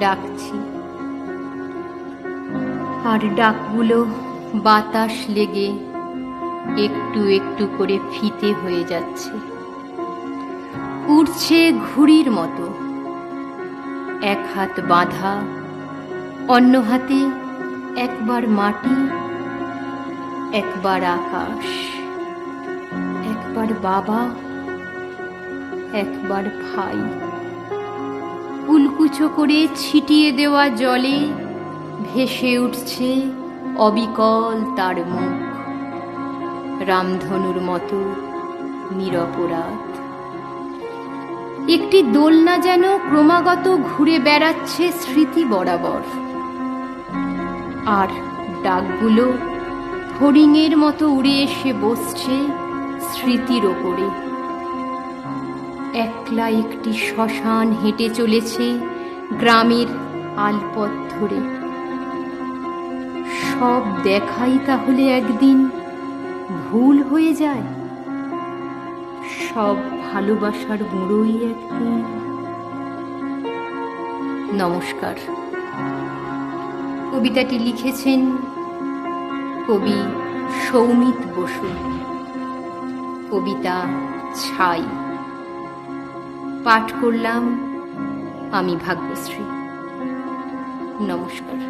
ডাকছি। আর ডাকগুলো বাতাস লেগে একটু একটু করে ফিতে হয়ে যাচ্ছে। উড়ছে ঘুড়ির মতো। এক হাত বাঁধা, অন্য হাতে একবার মাটি, একবার আকাশ, একবার বাবা, একবার ভাই। কুলকুচো করে ছিটিয়ে দেওয়া জলে ভেসে উঠছে অবিকল তার মুখ। রামধনুর মতো নিরপরাধ। একটি দোলনা যেন ক্রমাগত ঘুরে বেড়াচ্ছে স্মৃতি বরাবর। আর ডাকগুলো হরিণের মতো উড়ে এসে বসছে স্মৃতির ওপরে। একলা একটি শ্মশান হেঁটে চলেছে গ্রামের আলপথ ধরে। সব দেখাই তাহলে একদিন ভুল হয়ে যায়। সব ভালোবাসার মুড়োই একদিন। নমস্কার। কবিতাটি লিখেছেন কবি সৌমিত বসু। কবিতা ছাই। পাঠ করলাম আমি ভাগ্যশ্রী। নমস্কার।